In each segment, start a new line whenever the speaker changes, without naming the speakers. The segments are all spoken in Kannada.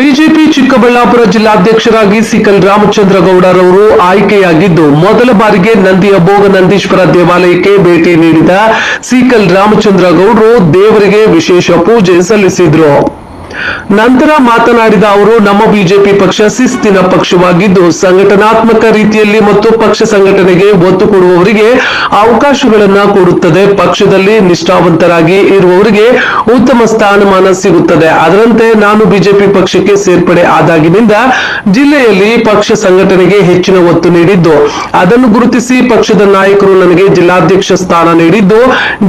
ಬಿಜೆಪಿ ಚಿಕ್ಕಬಳ್ಳಾಪುರ ಜಿಲ್ಲಾಧ್ಯಕ್ಷರಾಗಿ ಸಿಕಲ್ ರಾಮಚಂದ್ರ ಗೌಡರವರು ಆಯ್ಕೆಯಾಗಿದ್ದು, ಮೊದಲ ಬಾರಿಗೆ ನಂದಿಯ ಭೋಗ ನಂದೀಶ್ವರ ದೇವಾಲಯಕ್ಕೆ ಭೇಟಿ ನೀಡಿದ ಸಿಕಲ್ ರಾಮಚಂದ್ರ ಗೌಡರು ದೇವರಿಗೆ ವಿಶೇಷ ಪೂಜೆ ಸಲ್ಲಿಸಿದ್ರು. ನಂತರ ಮಾತನಾಡಿದ ಅವರು, ನಮ್ಮ ಬಿಜೆಪಿ ಪಕ್ಷ ಶಿಸ್ತಿನ ಪಕ್ಷವಾಗಿದ್ದು, ಸಂಘಟನಾತ್ಮಕ ರೀತಿಯಲ್ಲಿ ಮತ್ತು ಪಕ್ಷ ಸಂಘಟನೆಗೆ ಒತ್ತು ಕೊಡುವವರಿಗೆ ಅವಕಾಶಗಳನ್ನ ಕೊಡುತ್ತದೆ. ಪಕ್ಷದಲ್ಲಿ ನಿಷ್ಠಾವಂತರಾಗಿ ಇರುವವರಿಗೆ ಉತ್ತಮ ಸ್ಥಾನಮಾನ ಸಿಗುತ್ತದೆ. ಅದರಂತೆ ನಾನು ಬಿಜೆಪಿ ಪಕ್ಷಕ್ಕೆ ಸೇರ್ಪಡೆ ಆದಾಗಿನಿಂದ ಜಿಲ್ಲೆಯಲ್ಲಿ ಪಕ್ಷ ಸಂಘಟನೆಗೆ ಹೆಚ್ಚಿನ ಒತ್ತು ನೀಡಿದ್ದು. ಅದನ್ನು ಗುರುತಿಸಿ ಪಕ್ಷದ ನಾಯಕರು ನನಗೆ ಜಿಲ್ಲಾಧ್ಯಕ್ಷ ಸ್ಥಾನ ನೀಡಿದ್ದು.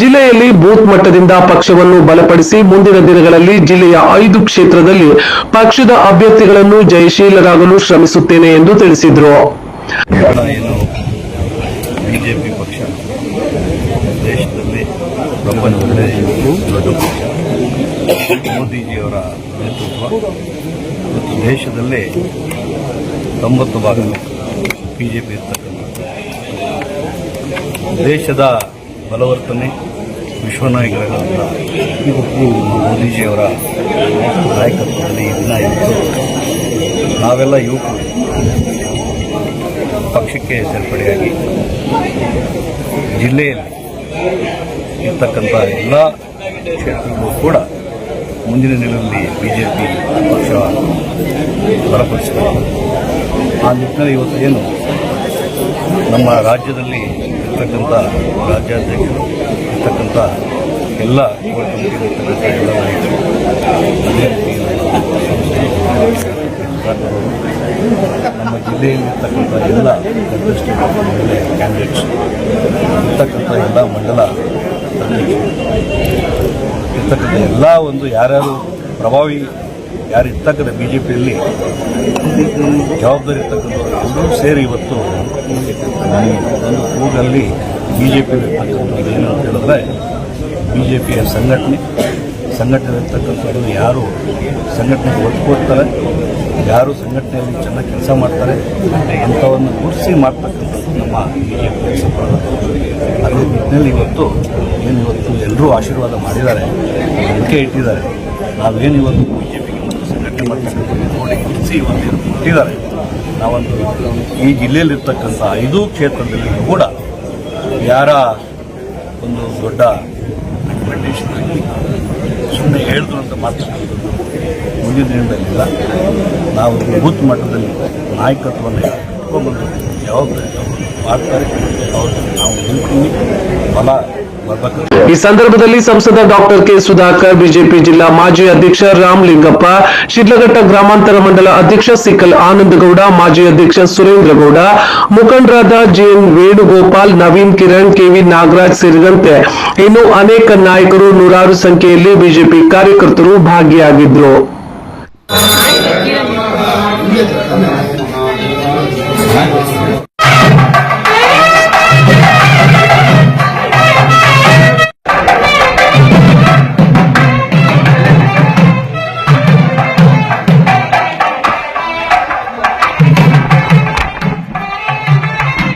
ಜಿಲ್ಲೆಯಲ್ಲಿ ಬೂತ್ ಮಟ್ಟದಿಂದ ಪಕ್ಷವನ್ನು ಬಲಪಡಿಸಿ ಮುಂದಿನ ದಿನಗಳಲ್ಲಿ ಜಿಲ್ಲೆಯ ಐದು ಕ್ಷೇತ್ರದಲ್ಲಿ ಪಕ್ಷದ ಅಭ್ಯರ್ಥಿಗಳನ್ನು ಜಯಶೀಲರಾಗಲು ಶ್ರಮಿಸುತ್ತೇನೆ ಎಂದು ತಿಳಿಸಿದರು.
ಬಿಜೆಪಿ ಪಕ್ಷ, ದೇಶದಲ್ಲಿ ದೊಡ್ಡ ಪಕ್ಷ ಮೋದಿಜಿಯವರ ನೇತೃತ್ವ ಮತ್ತು ದೇಶದಲ್ಲೇ ತೊಂಬತ್ತು ಭಾಗ ಬಿ ಜೆ ಪಿ ಇರ್ತಕ್ಕಂಥದ್ದು. ದೇಶದ ಬಲವರ್ತನೆ ವಿಶ್ವನಾಯಕರಾದಂಥ ಮೋದಿಜಿಯವರ ನಾಯಕತ್ವದಲ್ಲಿ ದಿನ ಇವತ್ತು ನಾವೆಲ್ಲ ಯುವಕರು. ಪಕ್ಷಕ್ಕೆ ಸೇರ್ಪಡೆಯಾಗಿ ಜಿಲ್ಲೆಯಲ್ಲಿ ಇರ್ತಕ್ಕಂಥ ಎಲ್ಲ ಕ್ಷೇತ್ರಗಳು ಕೂಡ ಮುಂದಿನ ದಿನಗಳಲ್ಲಿ ಪಿ ಪಕ್ಷ ಬಲಪಡಿಸಬೇಕು. ಆ ನಿಟ್ಟಿನಲ್ಲಿ ಇವತ್ತು ಏನು? ನಮ್ಮ ರಾಜ್ಯದಲ್ಲಿ ಇರ್ತಕ್ಕಂಥ ರಾಜ್ಯಾಧ್ಯಕ್ಷರು ಇರ್ತಕ್ಕಂಥ ಎಲ್ಲ ನಮ್ಮ ಜಿಲ್ಲೆಯಲ್ಲಿರ್ತಕ್ಕಂಥ ಎಲ್ಲ ಕ್ಯಾಂಡಿಡೇಟ್ಸ್ ಇರ್ತಕ್ಕಂಥ ಎಲ್ಲ ಮಂಡಲ ಇರ್ತಕ್ಕಂಥ ಎಲ್ಲ ಒಂದು ಯಾರ್ಯಾರು ಪ್ರಭಾವಿ ಯಾರು ಇರ್ತಕ್ಕಂಥ ಬಿ ಜೆ ಪಿಯಲ್ಲಿ ಜವಾಬ್ದಾರಿ ಇರ್ತಕ್ಕಂಥವ್ರು ಎಲ್ಲರೂ ಸೇರಿ ಇವತ್ತು ಒಂದು ಕೂಗಲ್ಲಿ ಬಿ ಜೆ ಪಿ ಏನು ಅಂತ ಹೇಳಿದ್ರೆ ಬಿ ಜೆ ಪಿಯ ಸಂಘಟನೆ ಸಂಘಟನೆ ಇರ್ತಕ್ಕಂಥದ್ದು ಯಾರು ಸಂಘಟನೆಗೆ ಒತ್ತು ಕೊಡ್ತಾರೆ, ಯಾರು ಸಂಘಟನೆಯಲ್ಲಿ ಚೆನ್ನಾಗಿ ಕೆಲಸ ಮಾಡ್ತಾರೆ ಎಂಥವನ್ನು ಗುರುಸಿ ಮಾಡ್ತಕ್ಕಂಥದ್ದು ನಮ್ಮ ಬಿ ಜೆ ಪಿ ಅದೇ ನಿಟ್ಟಿನಲ್ಲಿ ಇವತ್ತು ಏನು ಇವತ್ತು ಎಲ್ಲರೂ ಆಶೀರ್ವಾದ ಮಾಡಿದ್ದಾರೆ, ನಂಬಿಕೆ ಇಟ್ಟಿದ್ದಾರೆ. ನಾವೇನು ಇವತ್ತು ಬಿ ಜೆ ಪಿಗೆ ಸಂಘಟನೆ ಮಾಡ್ತಕ್ಕಂಥದ್ದು ನೋಡಿ ಗುರುಸಿ ಇವತ್ತು ಕೊಟ್ಟಿದ್ದಾರೆ. ನಾವೊಂದು ಈ ಜಿಲ್ಲೆಯಲ್ಲಿರ್ತಕ್ಕಂಥ ಐದು ಕ್ಷೇತ್ರದಲ್ಲಿ ಕೂಡ ಯಾರ ಒಂದು ದೊಡ್ಡ ಸುಮ್ಮನೆ ಹೇಳಿದ್ರು ಅಂತ ಮಾತ್ರ ಮುಂದಿನ ದಿನದಲ್ಲಿಲ್ಲ. ನಾವು ಬೂತ್ ಮಟ್ಟದಲ್ಲಿ ನಾಯಕತ್ವವನ್ನು ಇಟ್ಕೊಂಡು ಯಾವಾಗ ಮಾಡ್ತಾರೆ ಅವ್ರಿಗೆ ನಾವು ಹೇಳ್ತೀವಿ ಬರ್ಬೇಕು
ಈ ಸಂದರ್ಭದಲ್ಲಿ ಸಂಸದ ಡಾಕ್ಟರ್ ಕೆ ಸುಧಾಕರ್, ಬಿಜೆಪಿ ಜಿಲ್ಲಾ ಮಾಜಿ ಅಧ್ಯಕ್ಷ ರಾಮಲಿಂಗಪ್ಪ, ಶಿಡ್ಲಘಟ್ಟ ಗ್ರಾಮಾಂತರ ಮಂಡಲ ಅಧ್ಯಕ್ಷ ಸಿಕ್ಕಲ್ ಆನಂದಗೌಡ, ಮಾಜಿ ಅಧ್ಯಕ್ಷ ಸುರೇಂದ್ರಗೌಡ, ಮುಖಂಡರಾದ ಜೆಎನ್ ವೇಣುಗೋಪಾಲ್, ನವೀನ್ ಕಿರಣ್, ಕೆವಿ ನಾಗರಾಜ್ ಸೇರಿದಂತೆ ಇನ್ನು ಅನೇಕ ನಾಯಕರು ನೂರಾರು ಸಂಖ್ಯೆಯಲ್ಲಿ ಬಿಜೆಪಿ ಕಾರ್ಯಕರ್ತರು ಭಾಗಿಯಾಗಿದ್ರು.